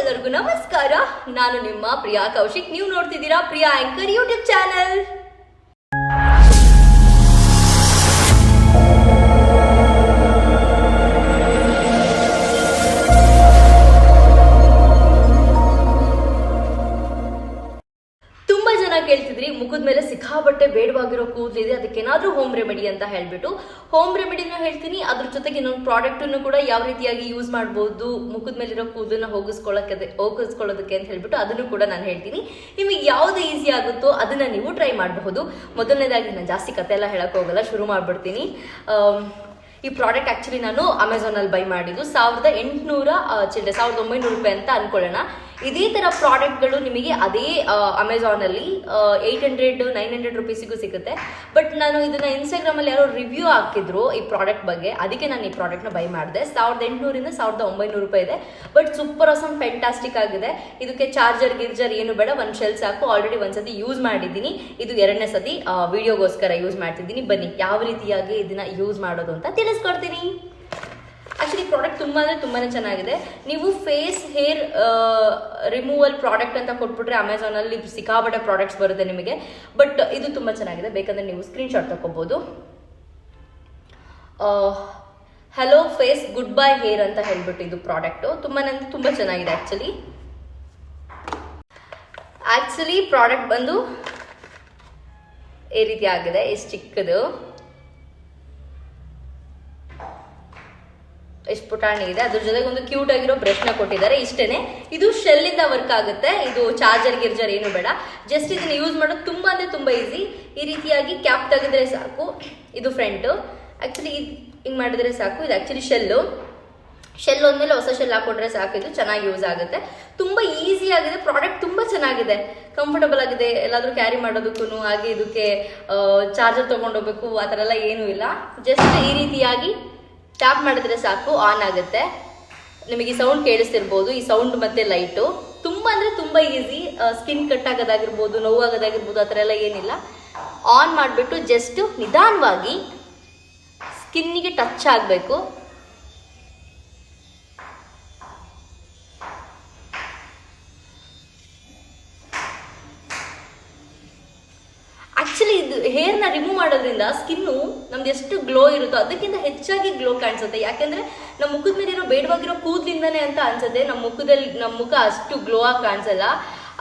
ಎಲ್ಲರಿಗೂ ನಮಸ್ಕಾರ. ನಾನು ನಿಮ್ಮ ಪ್ರಿಯಾ ಕೌಶಿಕ್. ನೀವು ನೋಡ್ತಿದ್ದೀರಾ ಪ್ರಿಯಾ ಆಂಕರ್ ಯೂಟ್ಯೂಬ್ ಚಾನಲ್. ತುಂಬಾ ಜನ ಕೇಳ್ತಿದ್ರಿ. ಮುಖದ ಮೇಲೆ ಸಿಕ್ಕಾಬಟ್ಟೆ ಬೇಡವಾಗಿರೋ ಕೂದಲಿದೆ ಏನಾದರೂ ಹೋಮ್ ರೆಮಿಡಿ ಅಂತ ಹೇಳ್ಬಿಟ್ಟು ಹೋಮ್ ರೆಮಿಡಿನ ಹೇಳ್ತೀನಿ. ಅದ್ರ ಜೊತೆಗೆ ಇನ್ನೊಂದು ಪ್ರಾಡಕ್ಟ್ ಕೂಡ ಯಾವ ರೀತಿಯಾಗಿ ಯೂಸ್ ಮಾಡಬಹುದು ಮುಖದ ಮೇಲಿರೋ ಕೂದಲನ್ನ ಹೋಗಿಸ್ಕೊಳ್ಳೋಕೆ ಹೋಗಿಸ್ಕೊಳ್ಳೋದಕ್ಕೆ ಅಂತ ಹೇಳ್ಬಿಟ್ಟು ಅದನ್ನು ಕೂಡ ನಾನು ಹೇಳ್ತೀನಿ. ನಿಮಗೆ ಯಾವ್ದು ಈಸಿ ಆಗುತ್ತೋ ಅದನ್ನ ನೀವು ಟ್ರೈ ಮಾಡಬಹುದು. ಮೊದಲನೇದಾಗಿ ನಾನು ಜಾಸ್ತಿ ಕತೆ ಎಲ್ಲ ಹೇಳಕ್ ಹೋಗಲ್ಲ, ಶುರು ಮಾಡ್ಬಿಡ್ತೀನಿ. ಈ ಪ್ರಾಡಕ್ಟ್ ಆಕ್ಚುಲಿ ನಾನು ಅಮೆಝಾನಲ್ಲಿ ಬೈ ಮಾಡಿದ್ದು. ಸಾವಿರದ ಎಂಟುನೂರ ಚಿಲ್ಲರೆ, ಸಾವಿರದ ಒಂಬೈನೂರು ರೂಪಾಯಿ ಅಂತ ಅನ್ಕೊಳ್ಳೋಣ. ಇದೇ ತರ ಪ್ರಾಡಕ್ಟ್ಗಳು ನಿಮಗೆ ಅದೇ ಅಮೆಝಾನಲ್ಲಿ ಏಯ್ಟ್ ಹಂಡ್ರೆಡ್ ನೈನ್ ಹಂಡ್ರೆಡ್ ರುಪೀಸಿಗೂ ಸಿಗುತ್ತೆ. ಬಟ್ ನಾನು ಇದನ್ನ ಇನ್ಸ್ಟಾಗ್ರಾಮಲ್ಲಿ ಯಾರೋ ರಿವ್ಯೂ ಹಾಕಿದ್ರು ಈ ಪ್ರಾಡಕ್ಟ್ ಬಗ್ಗೆ. ಅದಕ್ಕೆ ನಾನು ಈ ಪ್ರಾಡಕ್ಟ್ನ ಬೈ ಮಾಡಿದೆ. ಸಾವಿರದ ಎಂಟುನೂರಿಂದ ಸಾವಿರದ ಒಂಬೈನೂರು ರೂಪಾಯಿ ಇದೆ. ಬಟ್ ಸೂಪರ್ ಆಸಮ್ ಫ್ಯಾಂಟಾಸ್ಟಿಕ್ ಆಗಿದೆ. ಇದಕ್ಕೆ ಚಾರ್ಜರ್ ಗಿರ್ಜರ್ ಏನು ಬೇಡ. ಒಂದು ಶೆಲ್ ಸಾಕು. ಆಲ್ರೆಡಿ ಒಂದ್ಸತಿ ಯೂಸ್ ಮಾಡಿದ್ದೀನಿ. ಇದು ಎರಡನೇ ಸತಿ ವಿಡಿಯೋಗೋಸ್ಕರ ಯೂಸ್ ಮಾಡ್ತಿದ್ದೀನಿ. ಬನ್ನಿ, ಯಾವ ರೀತಿಯಾಗಿ ಇದನ್ನ ಯೂಸ್ ಮಾಡೋದು ಅಂತ ತಿಳಿಸ್ಕೊಡ್ತೀನಿ. ಪ್ರಾಡಕ್ಟ್ ತುಂಬಾ ಅಂದ್ರೆ ತುಂಬಾ ಚೆನ್ನಾಗಿದೆ. ನೀವು ಫೇಸ್ ಹೇರ್ ರಿಮೂವಲ್ ಪ್ರಾಡಕ್ಟ್ ಅಂತ ಕೊಟ್ಬಿಟ್ರೆ ಅಮೆಝಾನಲ್ಲಿ ಸಿಕ್ಕಾಪಟ್ಟೆ ಪ್ರಾಡಕ್ಟ್ಸ್ ಬರುತ್ತೆ ನಿಮಗೆ. ಬಟ್ ಇದು ತುಂಬಾ ಚೆನ್ನಾಗಿದೆ. ಬೇಕಂದ್ರೆ ನೀವು ಸ್ಕ್ರೀನ್ಶಾಟ್ ತಗೋಬೋದು hello face good bye hair ಅಂತ ಹೇಳ್ಬಿಟ್ಟು ಇದು ಪ್ರಾಡಕ್ಟ್ ತುಂಬಾ ಅಂದ್ರೆ ತುಂಬಾ ಚೆನ್ನಾಗಿದೆ ಆಕ್ಚುಲಿ ಆಕ್ಚುಲಿ ಪ್ರಾಡಕ್ಟ್ ಬಂದು ಈ ರೀತಿ ಆಗಿದೆ. ಇಷ್ಟು ಚಿಕ್ಕದು. ಎಷ್ಟು ಪುಟಾಣಿ ಇದೆ. ಅದ್ರ ಜೊತೆಗೆ ಒಂದು ಕ್ಯೂಟ್ ಆಗಿರೋ ಬ್ರಷ್ನ ಕೊಟ್ಟಿದ್ದಾರೆ. ಇಷ್ಟೇನೆ. ಇದು ಶೆಲ್ ಇಂದ ವರ್ಕ್ ಆಗುತ್ತೆ. ಇದು ಚಾರ್ಜರ್ ಗಿರ್ಜರ್ ಏನು ಬೇಡ. ಜಸ್ಟ್ ಇದನ್ನ ಯೂಸ್ ಮಾಡೋದು ತುಂಬಾ ಅಂದ್ರೆ ತುಂಬಾ ಈಸಿ ಈ ರೀತಿಯಾಗಿ ಕ್ಯಾಪ್ ತೆಗೆದ್ರೆ ಸಾಕು. ಇದು ಫ್ರಂಟ್ ಆಕ್ಚುಲಿ ಹಿಂಗ್ ಮಾಡಿದ್ರೆ ಸಾಕು. ಇದು ಆಕ್ಚುಲಿ ಶೆಲ್ಲು ಶೆಲ್ ಒಂದ್ಮೇಲೆ ಹೊಸ ಶೆಲ್ ಹಾಕೊಂಡ್ರೆ ಸಾಕು. ಇದು ಚೆನ್ನಾಗಿ ಯೂಸ್ ಆಗುತ್ತೆ. ತುಂಬಾ ಈಸಿ ಆಗಿದೆ. ಪ್ರಾಡಕ್ಟ್ ತುಂಬಾ ಚೆನ್ನಾಗಿದೆ. ಕಂಫರ್ಟಬಲ್ ಆಗಿದೆ. ಎಲ್ಲಾದ್ರೂ ಕ್ಯಾರಿ ಮಾಡೋದಕ್ಕೂ ಹಾಗೆ ಇದಕ್ಕೆ ಚಾರ್ಜರ್ ತಗೊಂಡೋಗ್ಬೇಕು ಆ ಥರ ಎಲ್ಲ ಏನೂ ಇಲ್ಲ. ಜಸ್ಟ್ ಈ ರೀತಿಯಾಗಿ ಟ್ಯಾಪ್ ಮಾಡಿದ್ರೆ ಸಾಕು ಆನ್ ಆಗುತ್ತೆ. ನಿಮಗೆ ಸೌಂಡ್ ಕೇಳಿಸ್ತಿರ್ಬೋದು, ಈ ಸೌಂಡ್ ಮತ್ತೆ ಲೈಟು ತುಂಬ ಅಂದರೆ ತುಂಬ ಈಸಿ ಸ್ಕಿನ್ ಕಟ್ ಆಗೋದಾಗಿರ್ಬೋದು ನೋವಾಗೋದಾಗಿರ್ಬೋದು ಆ ಥರ ಎಲ್ಲ ಏನಿಲ್ಲ. ಆನ್ ಮಾಡಿಬಿಟ್ಟು ಜಸ್ಟ್ ನಿಧಾನವಾಗಿ ಸ್ಕಿನ್ನಿಗೆ ಟಚ್ ಆಗಬೇಕು. ಇದು ಹೇರ್ನ ರಿಮೂವ್ ಮಾಡೋದ್ರಿಂದ ಸ್ಕಿನ್ನು ನಮ್ದು ಎಷ್ಟು ಗ್ಲೋ ಇರುತ್ತೋ ಅದಕ್ಕಿಂತ ಹೆಚ್ಚಾಗಿ ಗ್ಲೋ ಕಾಣಿಸುತ್ತೆ. ಯಾಕೆಂದ್ರೆ ನಮ್ಮ ಮುಖದ ಮೇಲೆ ಇರೋ ಬೇಡವಾಗಿರೋ ಕೂದಲಿಂದನೇ ಅಂತ ಅನ್ಸುತ್ತೆ. ನಮ್ಮ ಮುಖದಲ್ಲಿ ನಮ್ಮ ಮುಖ ಅಷ್ಟು ಗ್ಲೋ ಆಗಿ ಕಾಣಿಸಲ್ಲ.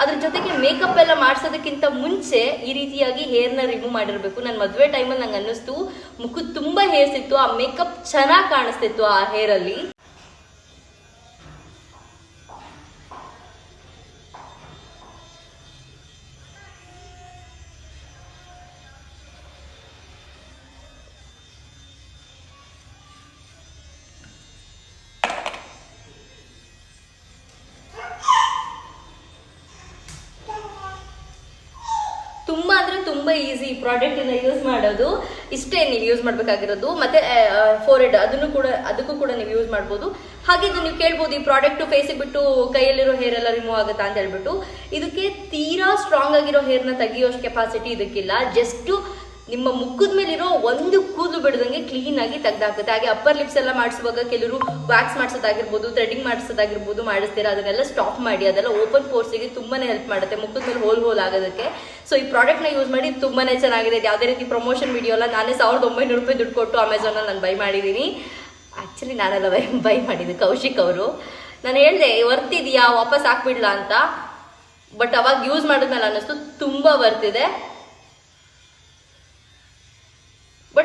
ಅದ್ರ ಜೊತೆಗೆ ಮೇಕಪ್ ಎಲ್ಲ ಮಾಡಿಸೋದಕ್ಕಿಂತ ಮುಂಚೆ ಈ ರೀತಿಯಾಗಿ ಹೇರ್ನ ರಿಮೂವ್ ಮಾಡಿರಬೇಕು. ನನ್ನ ಮದುವೆ ಟೈಮಲ್ಲಿ ನಂಗೆ ಅನ್ನಿಸ್ತು, ಮುಖದ ತುಂಬಾ ಹೇರ್ಸ್ ಇತ್ತು ಆ ಮೇಕಪ್ ಚೆನ್ನಾಗಿ ಕಾಣಿಸ್ತಿತ್ತು ಆ ಹೇರಲ್ಲಿ ತುಂಬಾ ಅಂದ್ರೆ ತುಂಬಾ ಈಸಿ ಈ ಪ್ರಾಡಕ್ಟ್ ಇಂದ ಯೂಸ್ ಮಾಡೋದು. ಇಷ್ಟೇ ನೀವು ಯೂಸ್ ಮಾಡ್ಬೇಕಾಗಿರೋದು. ಮತ್ತೆ ಫೋರ್ ಹೆಡ್ ಅದನ್ನು ಕೂಡ, ಅದಕ್ಕೂ ಕೂಡ ನೀವು ಯೂಸ್ ಮಾಡ್ಬೋದು. ಹಾಗೆ ಇದು ನೀವು ಕೇಳ್ಬೋದು, ಈ ಪ್ರಾಡಕ್ಟ್ ಫೇಸಿಗೆ ಬಿಟ್ಟು ಕೈಯಲ್ಲಿರೋ ಹೇರ್ ಎಲ್ಲ ರಿಮೂವ್ ಆಗುತ್ತಾ ಅಂತ ಹೇಳ್ಬಿಟ್ಟು. ಇದಕ್ಕೆ ತೀರಾ ಸ್ಟ್ರಾಂಗ್ ಆಗಿರೋ ಹೇರ್ನ ತೆಗಿಯೋಷ್ಟು ಕೆಪಾಸಿಟಿ ಇದಕ್ಕಿಲ್ಲ. ಜಸ್ಟ್ ನಿಮ್ಮ ಮುಖದ ಮೇಲಿರೋ ಒಂದು ಕೂದಲು ಬಿಡದಂಗೆ ಕ್ಲೀನ್ ಆಗಿ ತೆಗ್ದಾಕುತ್ತೆ. ಹಾಗೆ ಅಪ್ಪರ್ ಲಿಪ್ಸ್ ಎಲ್ಲ ಮಾಡಿಸುವಾಗ ಕೆಲವರು ವ್ಯಾಕ್ಸ್ ಮಾಡಿಸೋದಾಗಿರ್ಬೋದು ಥ್ರೆಡಿಂಗ್ ಮಾಡಿಸೋದಾಗಿರ್ಬೋದು ಮಾಡಿಸ್ತೀರಾ, ಅದನ್ನೆಲ್ಲ ಸ್ಟಾಪ್ ಮಾಡಿ, ಅದೆಲ್ಲ ಓಪನ್ ಪೋರ್ಸಿಗೆ ತುಂಬಾನೇ ಹೆಲ್ಪ್ ಮಾಡುತ್ತೆ, ಮುಖದ ಮೇಲೆ ಹೋಲ್ ಹೋಲ್ ಆಗೋದಕ್ಕೆ. ಸೊ ಈ ಪ್ರಾಡಕ್ಟ್ನ ಯೂಸ್ ಮಾಡಿ ತುಂಬಾನೇ ಚೆನ್ನಾಗಿದೆ. ಯಾವುದೇ ರೀತಿ ಪ್ರಮೋಷನ್ ವಿಡಿಯೋ ಎಲ್ಲ ನಾನೇ ಸಾವಿರದ ಒಂಬೈನೂರು ರೂಪಾಯಿ ದುಡ್ಡು ಕೊಟ್ಟು ಅಮೆಝಾನಲ್ಲಿ ನಾನು ಬೈ ಮಾಡಿದ್ದೀನಿ ಆ್ಯಕ್ಚುಲಿ ನಾನೆಲ್ಲ ಬೈ ಬೈ ಮಾಡಿದ್ದು ಕೌಶಿಕ್ ಅವರು. ನಾನು ಹೇಳಿದೆ ವರ್ತ್ ಇದೆಯಾ, ವಾಪಸ್ ಹಾಕ್ಬಿಡ್ಲಾ ಅಂತ. ಬಟ್ ಅವಾಗ ಯೂಸ್ ಮಾಡಿದ್ಮೇಲೆ ಅನ್ನಿಸ್ತು, ತುಂಬ ವರ್ತಿದೆ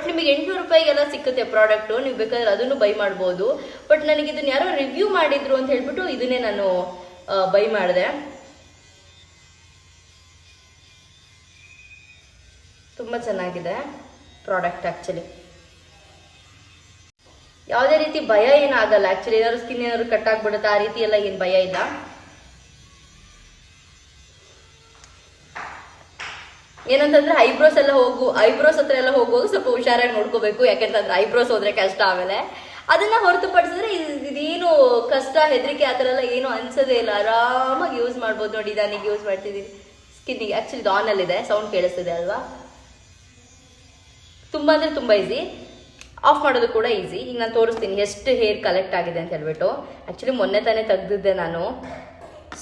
ಬಟ್ ನಿಮಗೆ ಎಂಟುನೂರು ರೂಪಾಯಿಗೆಲ್ಲ ಸಿಕ್ಕುತ್ತೆ ಪ್ರಾಡಕ್ಟು ನೀವು ಬೇಕಾದ್ರೆ ಅದನ್ನು ಬೈ ಮಾಡ್ಬೋದು. ಬಟ್ ನನಗೆ ಇದನ್ನ ಯಾರೋ ರಿವ್ಯೂ ಮಾಡಿದ್ರು ಅಂತ ಹೇಳ್ಬಿಟ್ಟು ಇದನ್ನೇ ನಾನು ಬೈ ಮಾಡಿದೆ. ತುಂಬ ಚೆನ್ನಾಗಿದೆ ಪ್ರಾಡಕ್ಟ್ ಆ್ಯಕ್ಚುಲಿ ಯಾವುದೇ ರೀತಿ ಭಯ ಏನಾಗಲ್ಲ ಆ್ಯಕ್ಚುಲಿ ಏನಾದ್ರು ಸ್ಕಿನ್ ಏನಾದ್ರು ಕಟ್ ಆಗ್ಬಿಡುತ್ತೆ, ಆ ರೀತಿ ಎಲ್ಲ ಏನು ಭಯ ಇಲ್ಲ. ಏನಂತಂದ್ರೆ ಐಬ್ರೋಸ್ ಎಲ್ಲ ಹೋಗು, ಐಬ್ರೋಸ್ ಹತ್ರ ಎಲ್ಲ ಹೋಗುವಾಗ ಸ್ವಲ್ಪ ಹುಷಾರಾಗಿ ನೋಡ್ಕೋಬೇಕು. ಯಾಕೆಂತಂದ್ರೆ ಐಬ್ರೋಸ್ ಹೋದ್ರೆ ಕಷ್ಟ ಆಮೇಲೆ. ಅದನ್ನ ಹೊರತುಪಡಿಸಿದ್ರೆ ಇದ್- ಇದೇನು ಕಷ್ಟ, ಹೆದರಿಕೆ ಆ ಥರ ಎಲ್ಲ ಏನು ಅನ್ಸೋದೇ ಇಲ್ಲ. ಆರಾಮಾಗಿ ಯೂಸ್ ಮಾಡ್ಬೋದು ನೋಡಿ ನನಗೆ ಯೂಸ್ ಮಾಡ್ತಿದ್ದೀನಿ ಸ್ಕಿನ್ನಿಗೆ ಆ್ಯಕ್ಚುಲಿ ಅಲ್ಲಿದೆ ಸೌಂಡ್ ಕೇಳಿಸ್ತಿದೆ ಅಲ್ವಾ? ತುಂಬ ಅಂದ್ರೆ ತುಂಬ ಈಸಿ ಆಫ್ ಮಾಡೋದು ಕೂಡ ಈಸಿ ಈಗ ನಾನು ತೋರಿಸ್ತೀನಿ ಎಷ್ಟು ಹೇರ್ ಕಲೆಕ್ಟ್ ಆಗಿದೆ ಅಂತ ಹೇಳ್ಬಿಟ್ಟು. ಆ್ಯಕ್ಚುಲಿ ಮೊನ್ನೆ ತಾನೇ ತೆಗ್ದಿದ್ದೆ ನಾನು.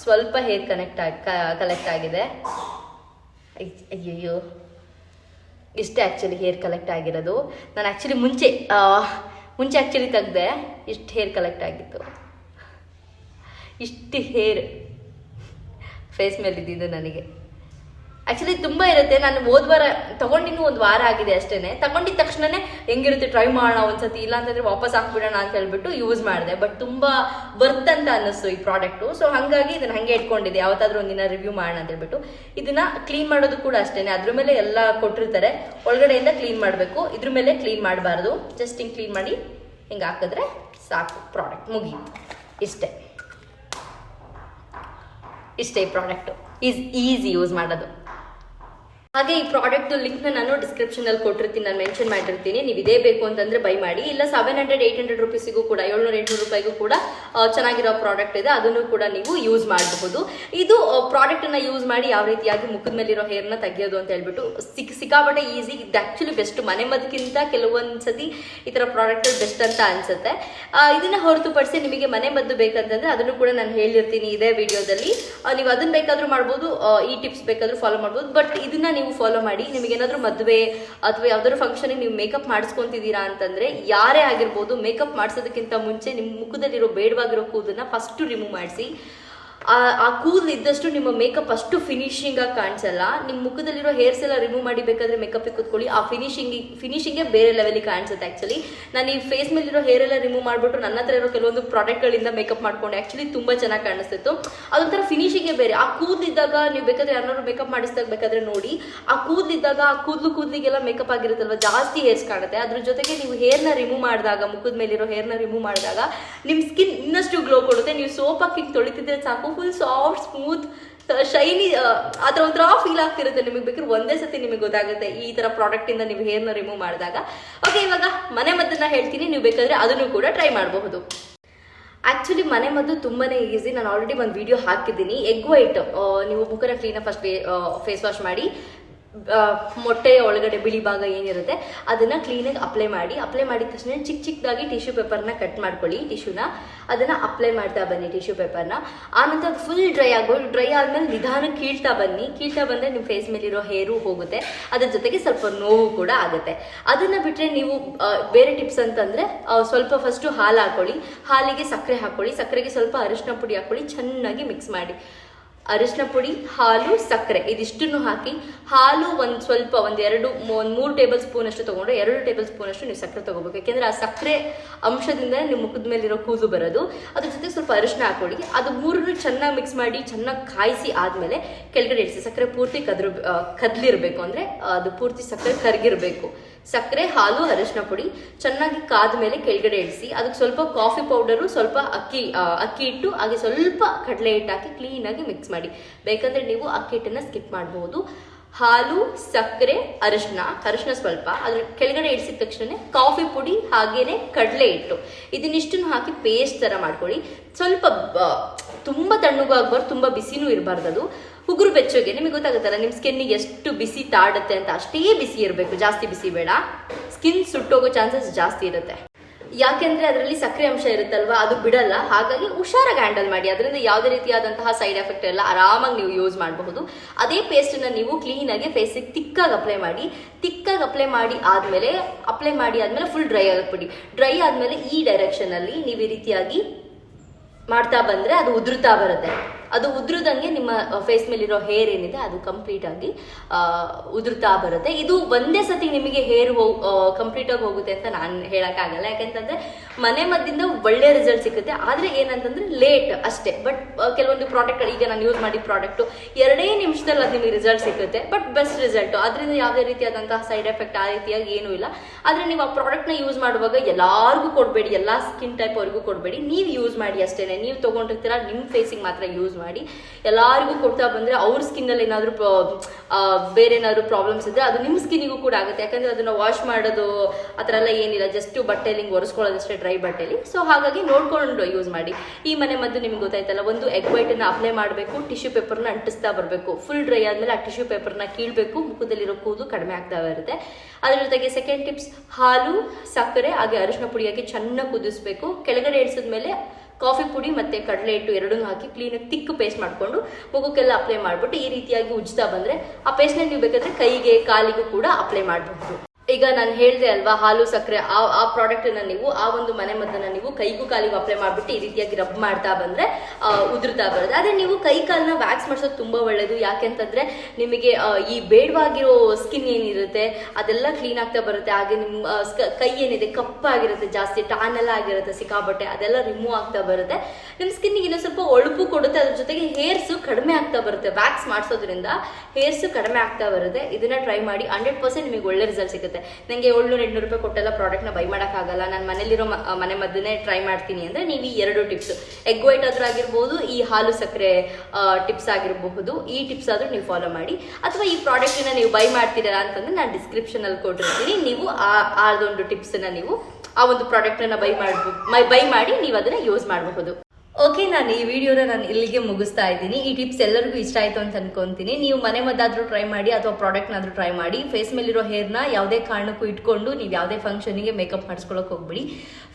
ಸ್ವಲ್ಪ ಹೇರ್ ಕನೆಕ್ಟ್ ಆಗಿ ಕಲೆಕ್ಟ್ ಆಗಿದೆ. ಅಯ್ಯಯ್ಯೋ ಇಷ್ಟೇ ಆ್ಯಕ್ಚುಲಿ ಹೇರ್ ಕಲೆಕ್ಟ್ ಆಗಿರೋದು. ನಾನು ಆ್ಯಕ್ಚುಲಿ ಮುಂಚೆ ಮುಂಚೆ ಆ್ಯಕ್ಚುಲಿ ತೆಗ್ದೆ, ಇಷ್ಟು ಹೇರ್ ಕಲೆಕ್ಟ್ ಆಗಿತ್ತು. ಇಷ್ಟು ಹೇರ್ ಫೇಸ್ ಮೇಲೆ ಇದ್ದಿದ್ದು ನನಗೆ. ಆ್ಯಕ್ಚುಲಿ ತುಂಬಾ ಇರುತ್ತೆ. ನಾನು ಹೋದ ವಾರ ತಗೊಂಡಿನೂ ಒಂದು ವಾರ ಆಗಿದೆ ಅಷ್ಟೇ ತಗೊಂಡಿದ ತಕ್ಷಣನೇ ಹೆಂಗಿರುತ್ತೆ ಟ್ರೈ ಮಾಡೋಣ ಒಂದ್ಸತಿ, ಇಲ್ಲ ಅಂತಂದ್ರೆ ವಾಪಸ್ ಹಾಕ್ಬಿಡೋಣ ಅಂತ ಹೇಳ್ಬಿಟ್ಟು ಯೂಸ್ ಮಾಡಿದೆ. ಬಟ್ ತುಂಬಾ ವರ್ತ್ ಅಂತ ಅನ್ನಿಸ್ತು ಈ ಪ್ರಾಡಕ್ಟು ಸೊ ಹಾಗಾಗಿ ಇದನ್ನ ಹಂಗೆ ಇಟ್ಕೊಂಡಿದ್ದೆ. ಯಾವತ್ತಾದ್ರೂ ಒಂದಿನ ರಿವ್ಯೂ ಮಾಡೋಣ ಅಂತ ಹೇಳ್ಬಿಟ್ಟು. ಇದನ್ನ ಕ್ಲೀನ್ ಮಾಡೋದು ಕೂಡ ಅಷ್ಟೇ ಅದ್ರ ಮೇಲೆ ಎಲ್ಲ ಕೊಟ್ಟಿರ್ತಾರೆ. ಒಳಗಡೆಯಿಂದ ಕ್ಲೀನ್ ಮಾಡಬೇಕು. ಇದ್ರ ಮೇಲೆ ಕ್ಲೀನ್ ಮಾಡಬಾರ್ದು. ಜಸ್ಟ್ ಹಿಂಗೆ ಕ್ಲೀನ್ ಮಾಡಿ ಹಿಂಗೆ ಹಾಕಿದ್ರೆ ಸಾಕು ಪ್ರಾಡಕ್ಟ್ ಮುಗೀತು. ಇಷ್ಟೇ. ಇಷ್ಟೇ ಪ್ರಾಡಕ್ಟು ಈಸ್ ಈಸಿ ಯೂಸ್ ಮಾಡೋದು. ಹಾಗೆ ಈ ಪ್ರಾಡಕ್ಟ್ ಲಿಂಕ್ನ ನಾನು ಡಿಸ್ಕ್ರಿಪ್ಷನ್ ಅಲ್ಲಿ ಕೊಟ್ಟಿರ್ತೀನಿ, ನಾನು ಮೆನ್ಷನ್ ಮಾಡಿರ್ತೀನಿ. ನೀವು ಇದೇ ಬೇಕು ಅಂತಂದ್ರೆ ಬೈ ಮಾಡಿ. ಇಲ್ಲ ಸೆವೆನ್ ಹಂಡ್ರೆಡ್ ಏಟ್ ಹಂಡ್ರೆಡ್ ರುಪೀಸಿಗೂ ಕೂಡ, ಏಳ್ನೂರ, ಎಂಟುನೂರು ರೂಪಾಯಿಗೂ ಕೂಡ ಚೆನ್ನಾಗಿರೋ ಪ್ರಾಡಕ್ಟ್ ಇದೆ. ಅದನ್ನು ಕೂಡ ನೀವು ಯೂಸ್ ಮಾಡಬಹುದು. ಇದು ಪ್ರಾಡಕ್ಟ್ ಅನ್ನ ಯೂಸ್ ಮಾಡಿ ಯಾವ ರೀತಿಯಾಗಿ ಮುಖದ ಮೇಲಿರೋ ನ ತೆಗೆಯೋದು ಅಂತ ಹೇಳ್ಬಿಟ್ಟು ಸಿಕ್, ಸಿಕ್ಕಾಪಟ್ಟೆ ಈಸಿ ಇದು ಆಕ್ಚುಲಿ ಬೆಸ್ಟ್ ಮನೆ ಮದ್ಕಿಂತ ಕೆಲವೊಂದ್ಸತಿ ಈ ತರ ಪ್ರಾಡಕ್ಟ್ ಬೆಸ್ಟ್ ಅಂತ ಅನ್ಸುತ್ತೆ. ಇದನ್ನ ಹೊರತುಪಡಿಸಿ ನಿಮಗೆ ಮನೆ ಮದ್ದು ಬೇಕಂತಂದ್ರೆ ಅದನ್ನು ಕೂಡ ನಾನು ಹೇಳಿರ್ತೀನಿ ಇದೇ ವಿಡಿಯೋದಲ್ಲಿ ನೀವು ಅದನ್ನ ಬೇಕಾದ್ರೂ ಮಾಡ್ಬೋದು ಈ ಟಿಪ್ಸ್ ಬೇಕಾದ್ರೂ ಫಾಲೋ ಮಾಡ್ಬೋದು. ಬಟ್ ಇದನ್ನ ನೀವು ಫಾಲೋ ಮಾಡಿ ನಿಮಗೆ ಏನಾದ್ರೂ ಮದುವೆ ಅಥವಾ ಯಾವ್ದಾದ್ರು ಫಂಕ್ಷನ್ ನೀವು ಮೇಕಪ್ ಮಾಡಿಸ್ಕೊಂತಿದ್ದೀರಾ ಅಂತಂದ್ರೆ ಯಾರೇ ಆಗಿರ್ಬೋದು ಮೇಕಪ್ ಮಾಡಿಸೋದಕ್ಕಿಂತ ಮುಂಚೆ ನಿಮ್ಮ ಮುಖದಲ್ಲಿರೋ ಬೇಡವಾಗಿರೋ ಕೂದನ್ನ ಫಸ್ಟ್ ರಿಮೂವ್ ಮಾಡಿಸಿ ಆ ಕೂದಲು ಇದ್ದಷ್ಟು ನಿಮ್ಮ ಮೇಕಪ್ ಅಷ್ಟು ಫಿನಿಶಿಂಗ್ ಆಗಿ ಕಾಣಿಸಲ್ಲ. ನಿಮ್ಮ ಮುಖದಲ್ಲಿರೋ ಹೇರ್ಸ್ ಎಲ್ಲ ರಿಮೂವ್ ಮಾಡಿ ಬೇಕಾದ್ರೆ ಮೇಕಪ್ ಕೂತ್ಕೊಳ್ಳಿ. ಆ ಫಿನಿಶಿಂಗ್ ಫಿನಿಶಿಂಗೇ ಬೇರೆ ಲೆವೆಲಿಗೆ ಕಾಣಿಸುತ್ತೆ ಆ್ಯಕ್ಚುಲಿ ನಾನು ಈ ಫೇಸ್ ಮೇಲಿರೋ ಹೇರ್ ಎಲ್ಲ ರಿಮೂವ್ ಮಾಡಿಬಿಟ್ಟು ನನ್ನ ಹತ್ರ ಇರೋ ಕೆಲವೊಂದು ಪ್ರಾಡಕ್ಟ್ಗಳಿಂದ ಮೇಕಪ್ ಮಾಡ್ಕೊಂಡೆ. ಆ್ಯಕ್ಚುಲಿ ತುಂಬ ಚೆನ್ನಾಗಿ ಕಾಣಿಸ್ತಿತ್ತು. ಅದೊಂಥರ ಫಿನಿಶಿಂಗೇ ಬೇರೆ. ಆ ಕೂದಲಿದ್ದಾಗ ನೀವು ಬೇಕಾದ್ರೆ ಯಾರು ಮೇಕಪ್ ಮಾಡಿಸಿದಾಗ ಬೇಕಾದ್ರೆ ನೋಡಿ. ಆ ಕೂದಲಿದ್ದಾಗ ಆ ಕೂದಲು ಕೂದಲಿಗೆಲ್ಲ ಮೇಕಪ್ ಆಗಿರುತ್ತಲ್ವ? ಜಾಸ್ತಿ ಹೇರ್ಸ್ ಕಾಣುತ್ತೆ. ಅದ್ರ ಜೊತೆಗೆ ನೀವು ಹೇರ್ನ ರಿಮೂವ್ ಮಾಡಿದಾಗ, ಮುಖದ ಮೇಲಿರೋ ಹೇರ್ನ ರಿಮೂವ್ ಮಾಡಿದಾಗ ನಿಮ್ಮ ಸ್ಕಿನ್ ಇನ್ನಷ್ಟು ಗ್ಲೋ ಕೊಡುತ್ತೆ. ನೀವು ಸೋಪ್ ಹಾಕಿ ತೊಳಿತಿದ್ರೆ ಸಾಕು. ಫುಲ್ ಸಾಫ್ಟ್ ಸ್ಮೂತ್ ಶೈನಿ ಆ ಥರ ಒಂಥರ ಫೀಲ್ ಆಗ್ತಿರುತ್ತೆ ನಿಮಗೆ ಬೇಕಾದ್ರೆ ಒಂದೇ ಸತಿ ನಿಮಗೆ ಗೊತ್ತಾಗುತ್ತೆ ಈ ಥರ ಪ್ರಾಡಕ್ಟಿಂದ ನೀವು ಹೇರ್ನ ರಿಮೂವ್ ಮಾಡಿದಾಗ. ಓಕೆ ಇವಾಗ ಮನೆ ಮದ್ದನ್ನ ಹೇಳ್ತೀನಿ, ನೀವು ಬೇಕಾದ್ರೆ ಅದನ್ನು ಕೂಡ ಟ್ರೈ ಮಾಡಬಹುದು. ಆ್ಯಕ್ಚುಲಿ ಮನೆ ಮದ್ದು ತುಂಬಾ ಈಸಿ ನಾನು ಆಲ್ರೆಡಿ ಒಂದು ವಿಡಿಯೋ ಹಾಕಿದ್ದೀನಿ. ಎಗ್ ವೈಟ್ ನೀವು ಮುಖನ ಕ್ಲೀನ ಫಸ್ಟ್ ಫೇಸ್ ವಾಶ್ ಮಾಡಿ ಮೊಟ್ಟೆಯ ಒಳಗಡೆ ಬಿಳಿ ಭಾಗ ಏನಿರುತ್ತೆ, ಅದನ್ನ ಕ್ಲೀನಾಗಿ ಅಪ್ಲೈ ಮಾಡಿ ಅಪ್ಲೈ ಮಾಡಿದ ತಕ್ಷಣ ಚಿಕ್ಕ ಚಿಕ್ಕದಾಗಿ ಟಿಶ್ಯೂ ಪೇಪರ್ನ ಕಟ್ ಮಾಡ್ಕೊಳ್ಳಿ ಟಿಶ್ಯೂನ ಅದನ್ನ ಅಪ್ಲೈ ಮಾಡ್ತಾ ಬನ್ನಿ ಟಿಶ್ಯೂ ಪೇಪರ್ನ ಆನಂತರ ಫುಲ್ ಡ್ರೈ ಆಗೋ ಡ್ರೈ ಆದಮೇಲೆ ನಿಧಾನ ಕೀಳ್ತಾ ಬನ್ನಿ. ಕೀಳ್ತಾ ಬಂದರೆ ನಿಮ್ಮ ಫೇಸ್ ಮೇಲಿರೋ ಹೇರು ಹೋಗುತ್ತೆ. ಅದ್ರ ಜೊತೆಗೆ ಸ್ವಲ್ಪ ನೋವು ಕೂಡ ಆಗುತ್ತೆ. ಅದನ್ನ ಬಿಟ್ರೆ ನೀವು ಬೇರೆ ಟಿಪ್ಸ್ ಅಂತಂದ್ರೆ ಸ್ವಲ್ಪ ಫಸ್ಟ್ ಹಾಲು ಹಾಕೊಳ್ಳಿ. ಹಾಲಿಗೆ ಸಕ್ಕರೆ ಹಾಕೊಳ್ಳಿ. ಸಕ್ಕರೆಗೆ ಸ್ವಲ್ಪ ಅರಿಶಿನ ಪುಡಿ ಹಾಕೊಳ್ಳಿ. ಚೆನ್ನಾಗಿ ಮಿಕ್ಸ್ ಮಾಡಿ. ಅರಿಶಿನ ಪುಡಿ, ಹಾಲು, ಸಕ್ಕರೆ. ಇದಿಷ್ಟನ್ನು ಹಾಕಿ ಹಾಲು ಒಂದು ಸ್ವಲ್ಪ ಒಂದು ಎರಡು ಒಂದು ಮೂರು ಟೇಬಲ್ ಸ್ಪೂನ್ ಅಷ್ಟು ತೊಗೊಂಡ್ರೆ ಎರಡು ಟೇಬಲ್ ಸ್ಪೂನ್ ಅಷ್ಟು ನೀವು ಸಕ್ಕರೆ ತಗೋಬೇಕು. ಯಾಕೆಂದ್ರೆ ಆ ಸಕ್ಕರೆ ಅಂಶದಿಂದ ನಿಮ್ಮ ಮುಖದ ಮೇಲಿರೋ ಕೂದಲು ಬರೋದು. ಅದ್ರ ಜೊತೆ ಸ್ವಲ್ಪ ಅರಿಶಿನ ಹಾಕೊಳ್ಳಿ. ಅದು ಮೂರನ್ನು ಚೆನ್ನಾಗಿ ಮಿಕ್ಸ್ ಮಾಡಿ, ಚೆನ್ನಾಗಿ ಕಾಯಿಸಿ ಆದಮೇಲೆ ಕೆಳಗಡೆ ಇಡಿಸಿ ಸಕ್ಕರೆ ಪೂರ್ತಿ ಕದ್ರ ಕದ್ಲಿರಬೇಕು. ಅಂದ್ರೆ ಅದು ಪೂರ್ತಿ ಸಕ್ಕರೆ ಕರಗಿರ್ಬೇಕು. ಸಕ್ಕರೆ, ಹಾಲು ಅರಿಶಿನ ಪುಡಿ ಚೆನ್ನಾಗಿ ಕಾದ ಮೇಲೆ ಕೆಳಗಡೆ ಇಳಿಸಿ, ಅದಕ್ಕೆ ಸ್ವಲ್ಪ ಕಾಫಿ ಪೌಡರು ಸ್ವಲ್ಪ ಅಕ್ಕಿ ಅಕ್ಕಿ ಹಿಟ್ಟು ಹಾಗೆ ಸ್ವಲ್ಪ ಕಡಲೆ ಹಿಟ್ಟು ಹಾಕಿ ಕ್ಲೀನಾಗಿ ಮಿಕ್ಸ್ ಮಾಡಿ. ಬೇಕಂದ್ರೆ ನೀವು ಅಕ್ಕಿ ಹಿಟ್ಟನ್ನ ಸ್ಕಿಪ್ ಮಾಡಬಹುದು ಹಾಲು, ಸಕ್ಕರೆ ಅರಿಶಿನ ಅರಿಶಿನ ಸ್ವಲ್ಪ ಅದ್ರ ಕೆಳಗಡೆ ಇಡಿಸಿದ ತಕ್ಷಣ ಕಾಫಿ ಪುಡಿ ಹಾಗೇನೆ ಕಡಲೆ ಹಿಟ್ಟು. ಇದನ್ನಿಷ್ಟನ್ನು ಹಾಕಿ ಪೇಸ್ಟ್ ತರ ಮಾಡ್ಕೊಳ್ಳಿ. ಸ್ವಲ್ಪ ತುಂಬ ತುಂಬಾ ತಣ್ಣಗೂ ಆಗ್ಬಾರ್ದು ತುಂಬಾ ಬಿಸಿನೂ ಇರಬಾರ್ದು ಅದು. ಉಗುರು ಬೆಚ್ಚಗೆ, ನಿಮಗೆ ಗೊತ್ತಾಗುತ್ತಲ್ಲ, ನಿಮ್ಮ ಸ್ಕಿನ್ನಿಗೆ ಎಷ್ಟು ಬಿಸಿ ತಾಡುತ್ತೆ ಅಂತ. ಅಷ್ಟೇ ಬಿಸಿ ಇರಬೇಕು, ಜಾಸ್ತಿ ಬಿಸಿ ಬೇಡ. ಸ್ಕಿನ್ ಸುಟ್ಟೋಗೋ ಚಾನ್ಸಸ್ ಜಾಸ್ತಿ ಇರುತ್ತೆ. ಯಾಕೆಂದ್ರೆ ಅದರಲ್ಲಿ ಸಕ್ಕರೆ ಅಂಶ ಇರುತ್ತಲ್ವಾ? ಅದು ಬಿಡಲ್ಲ. ಹಾಗಾಗಿ ಹುಷಾರಾಗಿ ಹ್ಯಾಂಡಲ್ ಮಾಡಿ. ಅದರಿಂದ ಯಾವುದೇ ರೀತಿಯಾದಂತಹ ಸೈಡ್ ಎಫೆಕ್ಟ್ ಎಲ್ಲ ಆರಾಮಾಗಿ ನೀವು ಯೂಸ್ ಮಾಡಬಹುದು. ಅದೇ ಪೇಸ್ಟನ್ನ ನೀವು ಕ್ಲೀನಾಗಿ ಫೇಸಿಗೆ ತಿಕ್ಕಾಗಿ ಅಪ್ಲೈ ಮಾಡಿ. ತಿಕ್ಕಾಗಿ ಅಪ್ಲೈ ಮಾಡಿ ಆದಮೇಲೆ ಅಪ್ಲೈ ಮಾಡಿ ಆದಮೇಲೆ ಫುಲ್ ಡ್ರೈ ಆಗಿಬಿಡಿ. ಡ್ರೈ ಆದಮೇಲೆ ಈ ಡೈರೆಕ್ಷನಲ್ಲಿ ನೀವು ಈ ರೀತಿಯಾಗಿ ಮಾಡ್ತಾ ಬಂದ್ರೆ ಅದು ಉದುರುತ್ತಾ ಬರುತ್ತೆ. ಅದು ಉದುರುದಂಗೆ ನಿಮ್ಮ ಫೇಸ್ ಮೇಲಿರೋ ಹೇರ್ ಏನಿದೆ, ಅದು ಕಂಪ್ಲೀಟ್ ಆಗಿ ಉದುರ್ತಾ ಬರುತ್ತೆ. ಇದು ಒಂದೇ ಸತಿ ನಿಮಗೆ ಹೇರ್ ಕಂಪ್ಲೀಟ್ ಆಗಿ ಹೋಗುತ್ತೆ ಅಂತ ನಾನು ಹೇಳಕ್ಕಾಗಲ್ಲ. ಯಾಕಂತಂದ್ರೆ ಮನೆ ಮದ್ದಿಂದ ಒಳ್ಳೆ ರಿಸಲ್ಟ್ ಸಿಗುತ್ತೆ. ಆದ್ರೆ ಏನಂತಂದ್ರೆ ಲೇಟ್ ಅಷ್ಟೇ. ಬಟ್ ಕೆಲವೊಂದು ಪ್ರಾಡಕ್ಟ್ ಈಗ ನಾನು ಯೂಸ್ ಮಾಡಿದ ಪ್ರಾಡಕ್ಟ್ ಎರಡೇ ನಿಮಿಷದಲ್ಲಿ ಅದು ನಿಮಗೆ ರಿಸಲ್ಟ್ ಸಿಗುತ್ತೆ. ಬಟ್ ಬೆಸ್ಟ್ ರಿಸಲ್ಟ್ ಅದರಿಂದ ಯಾವುದೇ ರೀತಿಯಾದಂತಹ ಸೈಡ್ ಎಫೆಕ್ಟ್ ಆ ರೀತಿಯಾಗಿ ಏನೂ ಇಲ್ಲ. ಆದ್ರೆ ನೀವು ಆ ಪ್ರಾಡಕ್ಟ್ನ ಯೂಸ್ ಮಾಡುವಾಗ ಎಲ್ಲಾರ್ಗೂ ಕೊಡಬೇಡಿ. ಎಲ್ಲಾ ಸ್ಕಿನ್ ಟೈಪ್ ಅವ್ರಿಗೂ ಕೊಡಬೇಡಿ. ನೀವು ಯೂಸ್ ಮಾಡಿ ಅಷ್ಟೇನೆ. ನೀವು ತಗೊಂಡಿರ್ತೀರಾ ನಿಮ್ಮ ಫೇಸಿಗೆ ಮಾತ್ರ ಯೂಸ್ ಮಾಡಿ. ಎಲ್ಲಾರಿಗೂ ಕೊಡ್ತಾ ಬಂದರೆ ಅವ್ರ ಸ್ಕಿನ್ನಲ್ಲಿ ಏನಾದರೂ ಬೇರೆ ಏನಾದರೂ ಪ್ರಾಬ್ಲಮ್ಸ್ ಇದ್ದರೆ ಅದು ನಿಮ್ಮ ಸ್ಕಿನ್ನಿಗೂ ಕೂಡ ಆಗುತ್ತೆ. ಯಾಕಂದ್ರೆ ಅದನ್ನ ವಾಶ್ ಮಾಡೋದು, ಆ ಥರ ಎಲ್ಲ ಏನಿಲ್ಲ. ಜಸ್ಟ್ ಬಟ್ಟೆಲಿ ಹಿಂಗೆ ಒರೆಸ್ಕೊಳ್ಳೋದಷ್ಟೇ ಡ್ರೈ ಬಟ್ಟೆಲಿ ಸೊ ಹಾಗಾಗಿ ನೋಡ್ಕೊಂಡು ಯೂಸ್ ಮಾಡಿ. ಈ ಮನೆ ಮದ್ದು ನಿಮ್ಗೆ ಗೊತ್ತಾಯ್ತಲ್ಲ, ಒಂದು ಎಗ್ ವೈಟನ್ನು ಅಪ್ಲೈ ಮಾಡಬೇಕು ಟಿಶ್ಯೂ ಪೇಪರ್ನ ಅಂಟಿಸ್ತಾ ಬರಬೇಕು. ಫುಲ್ ಡ್ರೈ ಆದಮೇಲೆ ಆ ಟಿಶ್ಯೂ ಪೇಪರ್ನ ಕೀಳ್ಬೇಕು. ಮುಖದಲ್ಲಿರೋ ಕೂದು ಕಡಿಮೆ ಆಗ್ತಾ ಇರುತ್ತೆ ಅದ್ರ ಜೊತೆಗೆ ಸೆಕೆಂಡ್ ಟಿಪ್ಸ್ ಹಾಲು, ಸಕ್ಕರೆ, ಹಾಗೆ ಅರಿಶಿನ ಪುಡಿ ಹಾಕಿ ಚೆನ್ನಾಗಿ ಕುದಿಸ್ಬೇಕು. ಕೆಳಗಡೆ ಇಳಿಸಿದ್ಮೇಲೆ ಕಾಫಿ ಪುಡಿ ಮತ್ತೆ ಕಡಲೆ ಹಿಟ್ಟು ಎರಡನ್ನೂ ಹಾಕಿ ಕ್ಲೀನಾಗಿ ತಿಕ್ಕು ಪೇಸ್ಟ್ ಮಾಡಿಕೊಂಡು ಮುಖಕ್ಕೆಲ್ಲ ಅಪ್ಲೈ ಮಾಡ್ಬಿಟ್ಟು ಈ ರೀತಿಯಾಗಿ ಉಜ್ತಾ ಬಂದ್ರೆ ಆ ಪೇಸ್ಟ್ನ ನೀವು ಬೇಕಾದ್ರೆ ಕೈಗೆ, ಕಾಲಿಗೂ ಕೂಡ ಅಪ್ಲೈ ಮಾಡಬಹುದು. ಈಗ ನಾನು ಹೇಳಿದೆ ಅಲ್ವಾ, ಹಾಲು, ಸಕ್ಕರೆ, ಆ ಆ ಪ್ರಾಡಕ್ಟನ್ನ ನೀವು, ಆ ಒಂದು ಮನೆ ಮದ್ದನ್ನ ನೀವು ಕೈಗೂ ಕಾಲಿಗೂ ಅಪ್ಲೈ ಮಾಡಿಬಿಟ್ಟು ಈ ರೀತಿಯಾಗಿ ರಬ್ ಮಾಡ್ತಾ ಬಂದ್ರೆ ಉದುರ್ತಾ ಬರುತ್ತೆ. ಆದ್ರೆ ನೀವು ಕೈ ಕಾಲನ್ನ ವ್ಯಾಕ್ಸ್ ಮಾಡಿಸೋದು ತುಂಬಾ ಒಳ್ಳೇದು. ಯಾಕೆಂತಂದ್ರೆ ನಿಮಗೆ ಈ ಬೇಡವಾಗಿರೋ ಸ್ಕಿನ್ ಏನಿರುತ್ತೆ, ಅದೆಲ್ಲ ಕ್ಲೀನ್ ಆಗ್ತಾ ಬರುತ್ತೆ. ಹಾಗೆ ನಿಮ್ಮ ಕೈ ಏನಿದೆ, ಕಪ್ಪಾಗಿರುತ್ತೆ ಜಾಸ್ತಿ ಟಾನ್ ಎಲ್ಲ ಆಗಿರುತ್ತೆ ಸಿಕ್ಕಾಬಟ್ಟೆ ಅದೆಲ್ಲ ರಿಮೂವ್ ಆಗ್ತಾ ಬರುತ್ತೆ. ನಿಮ್ಮ ಸ್ಕಿನ್ನಿಗೆ ಇನ್ನೊಂದು ಸ್ವಲ್ಪ ಒಳಪು ಕೊಡುತ್ತೆ, ಅದ್ರ ಜೊತೆಗೆ ಹೇರ್ಸು ಕಡಿಮೆ ಆಗ್ತಾ ಬರುತ್ತೆ. ವ್ಯಾಕ್ಸ್ ಮಾಡಿಸೋದ್ರಿಂದ ಹೇರ್ಸು ಕಡಿಮೆ ಆಗ್ತಾ ಬರುತ್ತೆ. ಇದನ್ನ ಟ್ರೈ ಮಾಡಿ ಹಂಡ್ರೆಡ್ ಪರ್ಸೆಂಟ್ ನಿಮಗೆ ಒಳ್ಳೆ ರಿಸಲ್ಟ್ ಸಿಗುತ್ತೆ. ನನಗೆ ಏಳ್ನೂರ, ಎಂಟ್ನೂರು ರೂಪಾಯಿ ಕೊಟ್ಟೆಲ್ಲ ಪ್ರಾಡಕ್ಟ್ನ ಬೈ ಮಾಡೋಕ್ಕಾಗಲ್ಲ ನಾನು ಮನೇಲಿರೋ ಮನೆ ಮದ್ದನ್ನೇ ಟ್ರೈ ಮಾಡ್ತೀನಿ ಅಂದರೆ ನೀವು ಈ ಎರಡು ಟಿಪ್ಸ್ ಎಗ್ ವೈಟ್ ಆದರೂ ಆಗಿರ್ಬೋದು, ಈ ಹಾಲು ಸಕ್ಕರೆ ಟಿಪ್ಸ್ ಆಗಿರಬಹುದು. ಈ ಟಿಪ್ಸ್ ಆದರೂ ನೀವು ಫಾಲೋ ಮಾಡಿ. ಅಥವಾ ಈ ಪ್ರಾಡಕ್ಟನ್ನ ನೀವು ಬೈ ಮಾಡ್ತೀರಾ ಅಂತಂದ್ರೆ ನಾನು ಡಿಸ್ಕ್ರಿಪ್ಷನಲ್ಲಿ ಕೊಟ್ಟಿರ್ತೀನಿ. ನೀವು ಆ ಅದೊಂದು ಟಿಪ್ಸನ್ನು ನೀವು ಆ ಒಂದು ಪ್ರಾಡಕ್ಟನ್ನು ಬೈ ಮಾಡಬಹುದು ಬೈ ಮಾಡಿ ನೀವು ಅದನ್ನ ಯೂಸ್ ಮಾಡಬಹುದು. ಓಕೆ ನಾನು ಈ ವಿಡಿಯೋನ ನಾನು ಇಲ್ಲಿಗೆ ಮುಗಿಸ್ತಾ ಇದ್ದೀನಿ. ಈ ಟಿಪ್ಸ್ ಎಲ್ಲರಿಗೂ ಇಷ್ಟ ಆಯಿತು ಅಂತ ಅನ್ಕೊಂತೀನಿ. ನೀವು ಮನೆ ಮದ್ದಾದರೂ ಟ್ರೈ ಮಾಡಿ ಅಥವಾ ಪ್ರಾಡಕ್ಟ್ನಾದರೂ ಟ್ರೈ ಮಾಡಿ ಫೇಸ್ ಮೇಲಿರೋ ಹೇರ್ನ ಯಾವುದೇ ಕಾರಣಕ್ಕೂ ಇಟ್ಕೊಂಡು ನೀವು ಯಾವುದೇ ಫಂಕ್ಷನಿಗೆ ಮೇಕಪ್ ಮಾಡಿಸ್ಕೊಳಕ್ಕೆ ಹೋಗ್ಬಿಡಿ.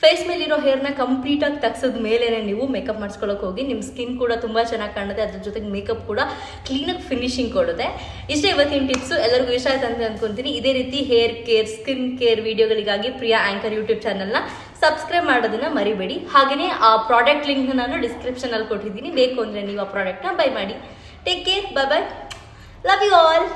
ಫೇಸ್ ಮೇಲಿರೋ ಹೇರ್ನ ಕಂಪ್ಲೀಟಾಗಿ ತಗ್ಸಿದ ಮೇಲೇ ನೀವು ಮೇಕಪ್ ಮಾಡಿಸ್ಕೊಳಕ್ಕೆ ಹೋಗಿ ನಿಮ್ಮ ಸ್ಕಿನ್ ಕೂಡ ತುಂಬ ಚೆನ್ನಾಗಿ ಕಾಣುತ್ತೆ. ಅದ್ರ ಜೊತೆಗೆ ಮೇಕಪ್ ಕೂಡ ಕ್ಲೀನಾಗಿ ಫಿನಿಶಿಂಗ್ ಕೊಡುತ್ತೆ. ಇಷ್ಟೇ ಇವತ್ತಿನ ಟಿಪ್ಸು ಎಲ್ಲರಿಗೂ ಇಷ್ಟ ಆಯ್ತು ಅಂತ ಅನ್ಕೊಂತೀನಿ. ಇದೇ ರೀತಿ ಹೇರ್ ಕೇರ್ ಸ್ಕಿನ್ ಕೇರ್ ವಿಡಿಯೋಗಳಿಗಾಗಿ ಪ್ರಿಯಾ ಆ್ಯಂಕರ್ ಯೂಟ್ಯೂಬ್ ಚಾನಲ್ನ ಸಬ್ಸ್ಕ್ರೈಬ್ ಮಾಡೋದನ್ನ ಮರಿಬೇಡಿ. ಹಾಗೆಯೇ ಆ ಪ್ರಾಡಕ್ಟ್ ಲಿಂಕ್ ನಾನು ಡಿಸ್ಕ್ರಿಪ್ಷನ್ ಅಲ್ಲಿ ಕೊಟ್ಟಿದ್ದೀನಿ. ಬೇಕು ಅಂದರೆ ನೀವು ಆ ಪ್ರಾಡಕ್ಟ್ನ ಬೈ ಮಾಡಿ. Take care bye bye love you all